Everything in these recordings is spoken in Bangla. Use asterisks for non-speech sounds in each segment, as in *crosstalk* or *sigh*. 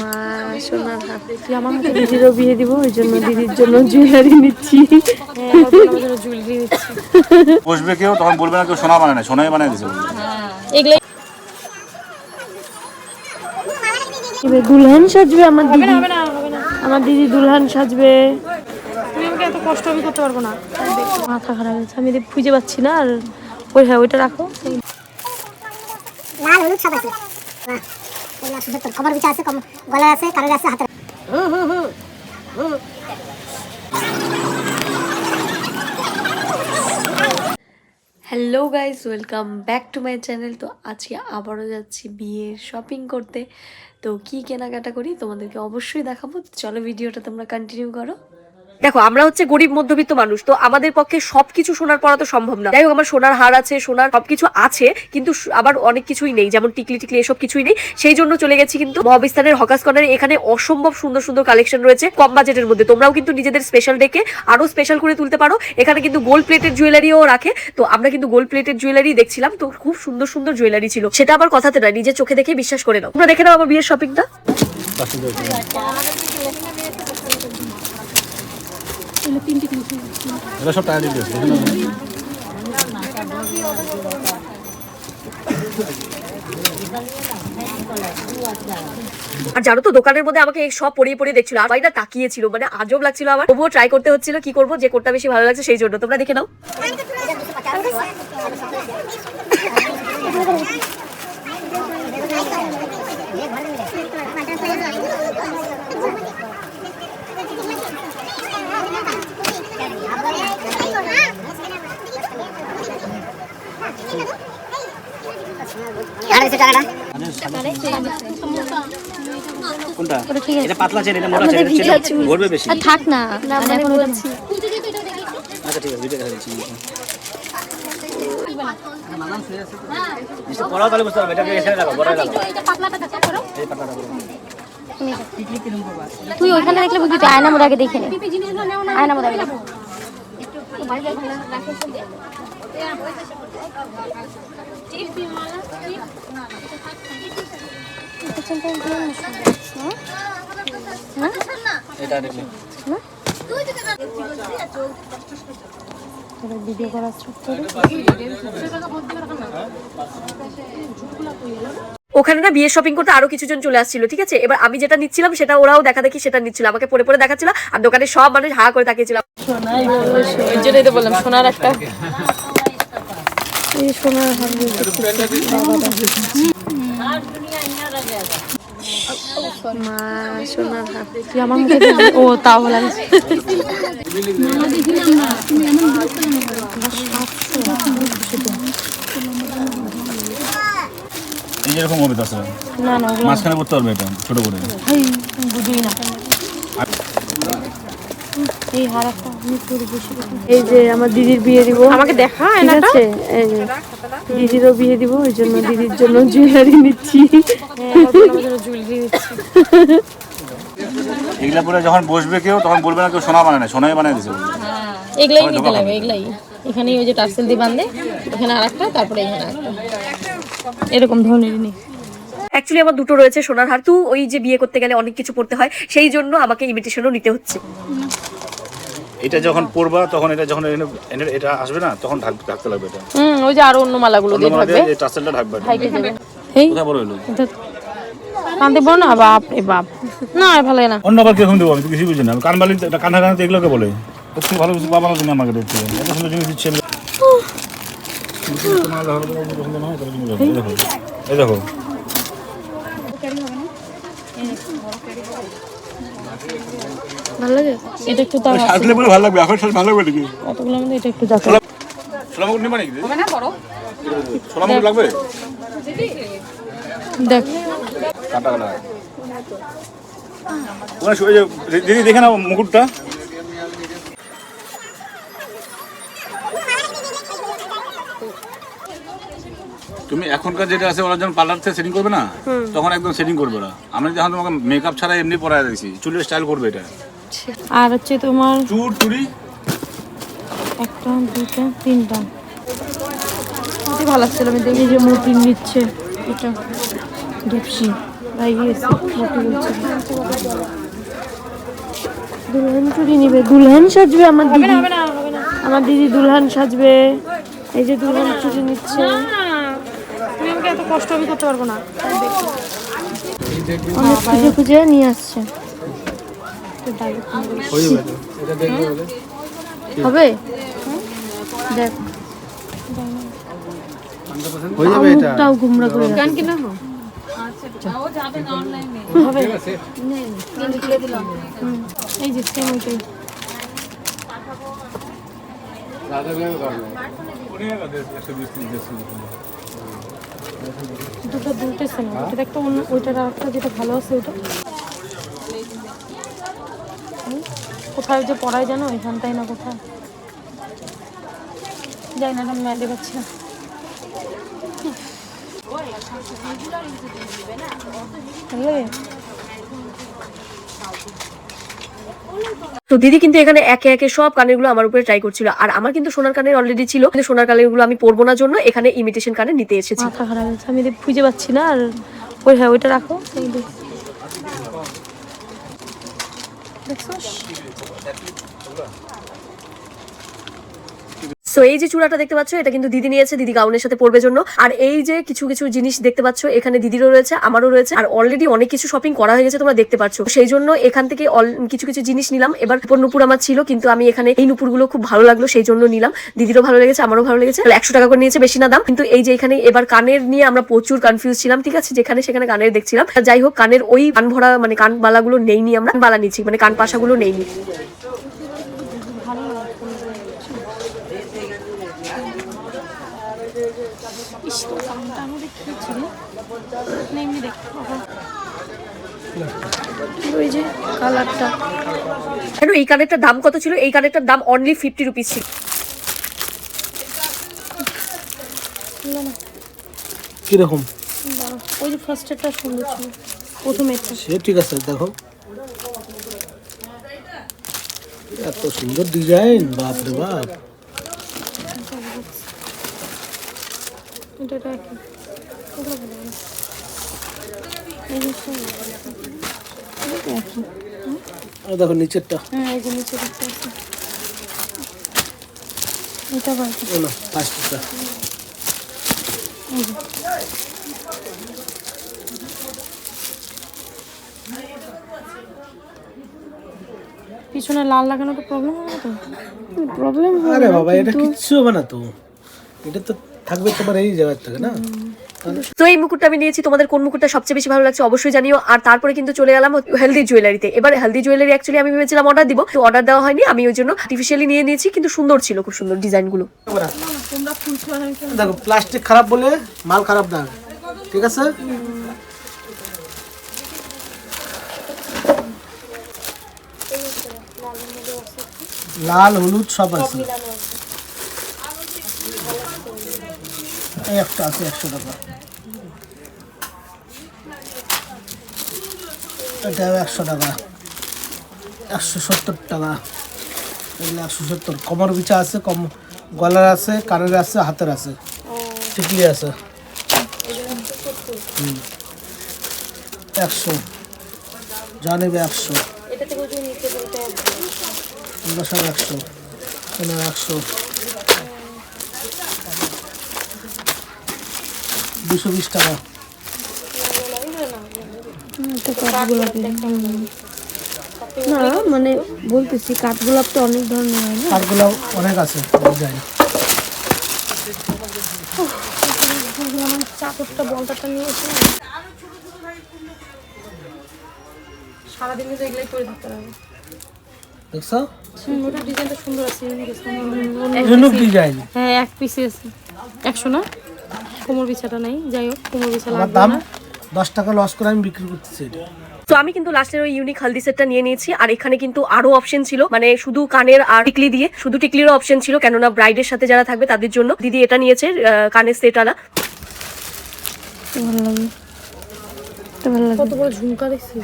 মা সোনার তুই আমার হাতে দিদিরও বিয়ে দিব ওই জন্য দিদির জন্য জুয়েলারি নিচ্ছি জুয়েলারি নিচ্ছি বসবে কেউ তখন বলবে না কেউ সোনা বানায় না সোনাই বানায় দিছে এগুলো এবার দুলহান সাজবে আমার দিদি। আমার দিদি দুলহান সাজবে। তুমি আমাকে এত কষ্ট আমি করতে পারব না। মাথা খারাপ হয়েছে আমি খুঁজে পাচ্ছি না আর ওই হ্যাঁ ওইটা রাখো। লাল হলুদ সব আছে আছে আছে hello guys welcome back to my channel তো আজকে আবারও যাচ্ছি বিয়ের শপিং করতে। তো কি কেনাকাটা করি তোমাদেরকে অবশ্যই দেখাবো। চলো ভিডিওটা তোমরা কন্টিনিউ করো। দেখো, আমরা হচ্ছে গরিব, মধ্যবিত্ত মানুষ, তো আমাদের পক্ষে সবকিছু সোনার পরা তো সম্ভব না। যাই হোক, আমার সোনার হার আছে, সোনার সবকিছু আছে, কিন্তু আবার অনেক কিছুই নেই, যেমন টিকলি টিকলি এসব কিছুই নেই। সেই জন্য চলে গেছি কিন্তু মহাবিস্তানের হকাস কর্নারে। এখানে অসম্ভব সুন্দর সুন্দর কালেকশন রয়েছে কম বাজেটের মধ্যে। তোমরাও কিন্তু নিজেদের স্পেশাল ডেকে আরও স্পেশাল করে তুলতে পারো। এখানে কিন্তু গোল্ড প্লেটের জুয়েলারিও রাখে। তো আমরা কিন্তু গোল্ড প্লেটের জুয়েলারি দেখছিলাম, তো খুব সুন্দর সুন্দর জুয়েলারি ছিল। সেটা আবার কথাতে না নিজের চোখে দেখে বিশ্বাস করে নাও। তোমরা দেখে নাও আমার বিয়ের শপিংটা এটা সব টাকা দিতে আর জানো তো দোকানের মধ্যে আমাকে সব পরিয়ে পরিয়ে দেখছিল। আর বাইরে তাকিয়েছিল মানে আজব লাগছিল আমার। তবুও ট্রাই করতে হচ্ছিল কি করব যে কোনটা বেশি ভালো লাগছে সেই জন্য। তোমরা দেখে নাও। আর টাকাটা কোনটা এটা পাতলা চেন এটা মোটা চেন এটা ঘুরবে বেশি। থাক না মানে বলছি। আচ্ছা ঠিক আছে দুইটা দেখা দিচ্ছি। পড়াও তাহলে বুঝতে পারবে এটাকে এখানে রাখো বড় রাখো। এই পাতলাটা করো। তুই ওইখানে দেখলে বুঝবি তুই আয়না মোড় আগে দেখে নে। আয়না মোড় আগে দেখো ভিডিও করার ওখানে না বিয়ের শপিং করতে আরও কিছু জন চলে আসছিল, ঠিক আছে? এবার আমি যেটা নিচ্ছিলাম, সেটা ওরাও দেখা দেখি, সেটা নিচ্ছিল, আমাকে পরে পরে দেখাচ্ছিল, আর দোকানে সব মানুষ হা করে তাকিয়েছিলাম সোনার একটা এই সোনার হার মা সোনার হাত। আমার মুখে ও তাও বলা এই যেরকম হবে তাছাড়া মাঝখানে করতে পারবে এটা ছোট করে। বুঝুই না। এই যে আমার দিদির বিয়ে দিব। আমাকে দেখা ঠিক আছে? দিদিরও বিয়ে দিব ওই জন্য দিদির জন্য জুয়েলারি নিচ্ছি। এগুলা পরে যখন বসবে কেউ তখন বলবে না কেউ সোনা বানায় না সোনাই বানায় দিছে। এগুলাই নিতে লাগবে এগুলাই। এখানে ওই যে টার্সেল দিয়ে বাঁধে এখানে আর একটা তারপরে এখানে এরকম অ্যাকচুয়ালি আমার দুটো রয়েছে সোনার হার। তো ওই যে বিয়ে করতে গেলে অনেক কিছু পড়তে হয় সেই জন্য আমাকে ইমিটেশনও নিতে হচ্ছে। এটা যখন পরবা তখন এটা যখন এটা আসবে না তখন ঢাক ঢাকতে লাগবে এটা। হুম ওই যে আরও অন্য মালাগুলো দিয়ে থাকবে। এই টাসেলটা ঢাকবে এটা। যাবে এই বড় হলো কাঁদে বলো না বাপ রে বাপ। না আর ভালো না। অন্য আবার কীরকম দেবো আমি তো কিছু বুঝি না। কানবালি কান্না কান্না এগুলোকে বলে। থেকে ভালো কিছু না তুমি আমাকে দেখতে। এত সুন্দর জিনিস দিচ্ছে। এই দেখো এই দেখো ভালো লাগে? এটা একটু দাম সাজলে বলে ভালো লাগবে এখন সাজ ভালো লাগবে নাকি? কতগুলো মধ্যে এটা একটু দেখো। নেবা নাকি? লাগবে? কাটা দিদি নাও মুকুটটা। তুমি এখনকার যেটা আছে ওরা যখন পার্লার থেকে সেটিং করবে না তখন একদম সেটিং করবে ওরা। আমরা যখন তোমাকে মেকআপ ছাড়া এমনি পরায় দিয়েছি চুলের স্টাইল করবে এটা। আর হচ্ছে তোমার একটা দুটা তিনটা। ভালো লাগছিল আমি দেখি যে মতিন নিচ্ছে এটা মোটি বলছে। দুলহান চুরি নিবে। দুলহান সাজবে আমার দিদি। আমার দিদি দুলহান সাজবে। এই যে দুলহান চুরি নিচ্ছে। তুমি আমাকে এত কষ্ট আমি করতে পারব না। অনেক খুঁজে খুঁজে নিয়ে আসছে। হবে? দেখ। হয়ে যাবে এটা? মুখটাও গুমরা করে গান কিনা হবে। হুম, এই যে সেম ওইটাই। দুটো দুলতেছে না ওইটা একটা আর একটা যেটা ভালো আছে ওইটা হুম, কোথায় যে পড়ায় জানো এখানটাই না কোথায়। যাই না আমি ম্যাডে পাচ্ছি না। তো দিদি কিন্তু এখানে একে একে সব কানেরগুলো আমার উপরে ট্রাই করছিল। আর আমার কিন্তু সোনার কানের অলরেডি ছিল কিন্তু সোনার কানেরগুলো আমি পরবো না জন্য এখানে ইমিটেশন কানে নিতে এসেছি। মাথা খারাপ হয়েছে আমি খুঁজে পাচ্ছি না আর ওই হ্যাঁ ওইটা রাখো এই তো এই যে চূড়াটা দেখতে পাচ্ছ, এটা কিন্তু দিদি নিয়েছে, দিদি গাউনের সাথে পরবে জন্য। আর এই যে কিছু কিছু জিনিস দেখতে পাচ্ছ, এখানে দিদিরও রয়েছে, আমারও রয়েছে, আর অলরেডি অনেক কিছু শপিং করা হয়ে গেছে তোমরা দেখতে পাচ্ছ। সেই জন্য এখান থেকে কিছু কিছু জিনিস নিলাম। এবার উপর নুপুর আমার ছিল, কিন্তু আমি এখানে এই নুপুরগুলো খুব ভালো লাগল, সেই জন্য নিলাম। দিদিরও ভালো লেগেছে, আমারও ভালো লেগেছে। একশো টাকা করে নিয়েছে, বেশি না দাম। কিন্তু এই যে এখানে এবার কানের নিয়ে আমরা প্রচুর কনফিউজ ছিলাম, ঠিক আছে? যেখানে সেখানে কানের দেখছিলাম। যাই হোক, কানের ওই কান ভরা মানে কান বালাগুলো নেইনি আমরা কান বালা নিচ্ছি মানে কান পাশাগুলো নেইনি ইস, তোর কানটা আমি দেখিয়েছি রে। না, এমনি দেখ, বাবা। ওই যে কালারটা। কেন এই কানেরটার দাম কত ছিল? এই কানেরটার দাম অনলি ফিফটি রুপিস ছিল। কীরকম? ওই যে ফার্স্টেরটা সুন্দর ছিল প্রথম এটা সে ঠিক আছে দেখো। এত সুন্দর ডিজাইন বাপ রে বাপ। এটা এটা দেখো নিচেরটা। হ্যাঁ এই যে নিচে এটা ভালো ও না পাঁচটা পিছনে লাল লাগানো তো প্রবলেম হবে তো? প্রবলেম আরে বাবা এটা কিচ্ছু হবে না তো। এটা তো থাকবে তোমার এই জায়গার থেকে না? তো এই মুকুটটা আমি নিয়েছি। তোমাদের কোন মুকুটটা সবচেয়ে বেশি ভালো লাগছে অবশ্যই জানিও। আর তারপরে কিন্তু চলে গেলাম হেলদি জুয়েলারিতে এবার হেলদি জুয়েলারি অ্যাকচুয়ালি আমি ভেবেছিলাম অর্ডার দিব, তো অর্ডার দেওয়া হয়নি। আমি ওই জন্য আর্টিফিশিয়ালি নিয়ে নিয়েছি, কিন্তু সুন্দর ছিল, খুব সুন্দর ডিজাইনগুলো। দেখো প্লাস্টিক খারাপ বলে মাল খারাপ না। ঠিক আছে? লাল, হলুদ সব আছে এই একটা আছে একশো টাকা। এটাও একশো টাকা। একশো সত্তর টাকা। এগুলো একশো সত্তর। কমর বিছা আছে কম গলার আছে কানের আছে হাতের আছে। ঠিকই আছে। হুম। একশো। যা নেবে একশো। একশো। একশো। দুশো বিশ টাকা না মানে বলতেছি কাঠগোলাপ তো অনেক ধরনের হয় না কাঠগুলো অনেক আছে ডিজাইন আমার চাদরটা বলটাটা নিয়ে এসে সারাদিন কিন্তু এগুলাই করে থাকতে হবে দেখছ ডিজাইনটা সুন্দর আছে ইউনিক ডিজাইন হ্যাঁ এক পিসে আছে একশো না কোমর বিছাটা নাই যাই হোক কোমর বিছা লাগবে দাম না। দশ টাকা লস করে আমি বিক্রি করতেছি এটা। তো আমি কিন্তু লাস্টের ওই ইউনিক হালদি সেটটা নিয়ে নিয়েছি আর এখানে কিন্তু আরও অপশন ছিল মানে শুধু কানের আর টিকলি দিয়ে শুধু টিকলিরও অপশন ছিল কেননা ব্রাইডের সাথে যারা থাকবে তাদের জন্য দিদি এটা নিয়েছে কানের সেট আলা ভালো লাগে ভালো লাগে কত বড় ঝুমকা দেখছি?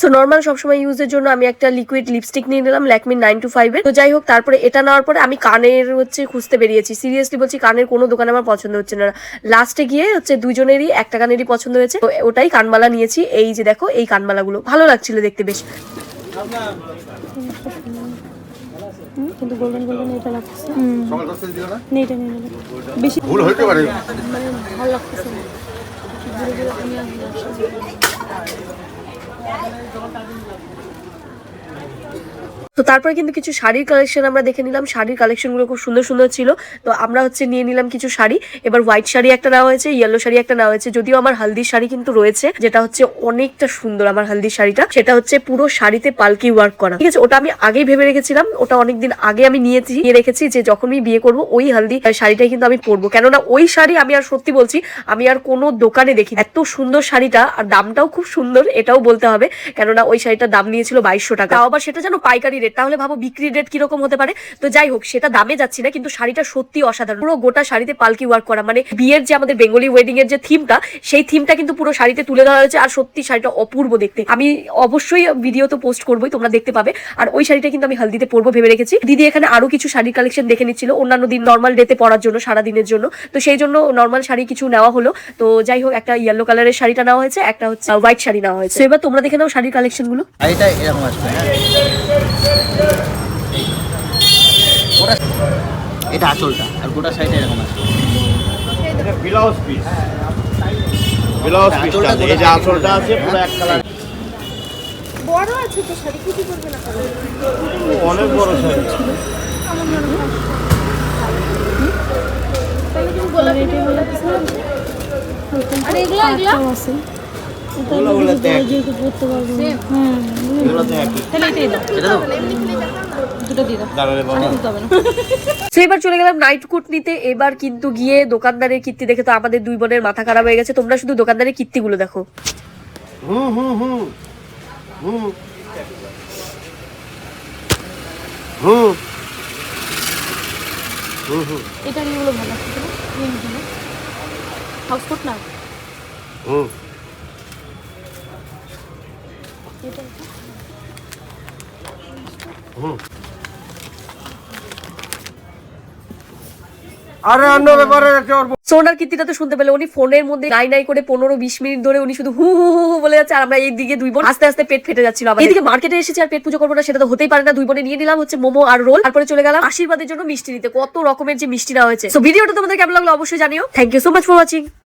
সো নর্মাল সবসময় ইউজের জন্য আমি একটা লিকুইড লিপস্টিক নিয়ে নিলাম ল্যাকমি নাইন টু ফাইভ এর। তো যাই হোক তারপরে এটা নেওয়ার পরে আমি কানের হচ্ছে খুঁজতে বেরিয়েছি। সিরিয়াসলি বলছি কানের কোনো দোকানে আমার পছন্দ হচ্ছে না। লাস্টে গিয়ে হচ্ছে দুজনেরই একটা কানেরই পছন্দ হয়েছে। তো ওটাই কানমালা নিয়েছি। এই যে দেখো এই কানমালাগুলো। ভালো লাগছিল দেখতে বেশ। কিন্তু গোল্ডেন গোল্ডেন এটা লাগতেছে না? এটা নিয়ে বেশি ভুল হইতে পারে। মানে ভালো লাগতেছে না ঘুরে ঘুরে আমি আসব তো তারপরে কিন্তু কিছু শাড়ির কালেকশন আমরা দেখে নিলাম। শাড়ির কালেকশনগুলো খুব সুন্দর সুন্দর ছিল। তো আমরা হচ্ছে নিয়ে নিলাম কিছু শাড়ি। এবার হোয়াইট শাড়ি একটা নেওয়া হয়েছে ইয়েলো শাড়ি একটা নেওয়া হয়েছে। যদিও আমার হালদির শাড়ি কিন্তু রয়েছে, যেটা হচ্ছে অনেকটা সুন্দর আমার হালদির শাড়িটা। সেটা হচ্ছে পুরো শাড়িতে পালকি ওয়ার্ক করা। ঠিক আছে, ওটা আমি আগেই ভেবে রেখেছিলাম। ওটা অনেকদিন আগে আমি নিয়েছি, নিয়ে রেখেছি যে যখন আমি বিয়ে করব, ওই হালদি শাড়িটাই কিন্তু আমি পরবো। কেননা ওই শাড়ি আমি আর সত্যি বলছি, আমি আর কোনো দোকানে দেখি এত সুন্দর শাড়িটা আর দামটাও খুব সুন্দর, এটাও বলতে হবে। কেননা ওই শাড়িটার দাম নিয়েছিল বাইশশো টাকা। আবার সেটা যেন পাইকারি রেট তাহলে ভাবো বিক্রি রেট কীরকম হতে পারে? তো যাই হোক, সেটা দামে যাচ্ছি না, কিন্তু শাড়িটা সত্যি অসাধারণ। পুরো গোটা শাড়িতে পালকি ওয়ার্ক করা মানে বিয়ের যে আমাদের বেঙ্গলি ওয়েডিং এর যে থিমটা সেই থিমটা কিন্তু পুরো শাড়িতে তুলে ধরা হয়েছে, আর সত্যি শাড়িটা অপূর্ব দেখতে। আমি অবশ্যই ভিডিও তো পোস্ট করবোই, তোমরা দেখতে পাবে। আর ওই শাড়িটা কিন্তু আমি হালদিতে পরবো ভেবে রেখেছি। দিদি এখানে আরও কিছু শাড়ির কালেকশন দেখে নিচ্ছিল, অন্যান্য দিন নর্মাল ডেতে পরার জন্য সারা দিনের জন্য। তো সেই জন্য নর্মাল শাড়ি কিছু নেওয়া হলো। তো যাই হোক, একটা ইয়েলো কালারের শাড়িটা নেওয়া হয়েছে, একটা হচ্ছে হোয়াইট শাড়ি নেওয়া হয়েছে। এবার তোমরা দেখে নাও শাড়ির কালেকশনগুলো। এটা এরকম আসবে এটা আঁচলটা আর গোটা সাইডে এরকম আসবে ব্লাউজ পিস ব্লাউজ পিস আঁচলটা এই যে আঁচলটা আছে পুরো এক কালার অনেক বড় শাড়ি। আর এগুলো এগুলো? আছে। তো না তো দুটো দিয়ে দাও। দাঁড়ালে বাবা দিতে হবে না। *laughs* তো এবার চলে গেলাম নাইট কোট নিতে এবার কিন্তু গিয়ে দোকানদারের কীর্তি দেখে তো আমাদের দুই বোনের মাথা খারাপ হয়ে গেছে। তোমরা শুধু দোকানদারের কীর্তিগুলো দেখো। হুম হুম হুম। হুম। হুম। হুম হুম। এটা ভালো। লাগছে হাউস কোট না? হুম। সোনার কীর্তিটা তো শুনতে পেলে, উনি ফোনের মধ্যে নাই নাই করে পনেরো বিশ মিনিট ধরে উনি শুধু হু হু হু বলে যাচ্ছে, আর আমরা এই দিকে দুই বোন আস্তে আস্তে পেট ফেটে যাচ্ছিল আবার এদিকে মার্কেটে এসেছি আর পেট পুজো করব না, সেটা তো হতেই পারে না। দুই বোনে নিয়ে নিলাম হচ্ছে মোমো আর রোল, তারপরে চলে গেলাম আশীর্বাদের জন্য মিষ্টি নিতে। কত রকমের যে মিষ্টি নেওয়া হয়েছে। তো ভিডিওটা তোমাদের কেমন লাগল অবশ্যই জানিও। Thank you so much for watching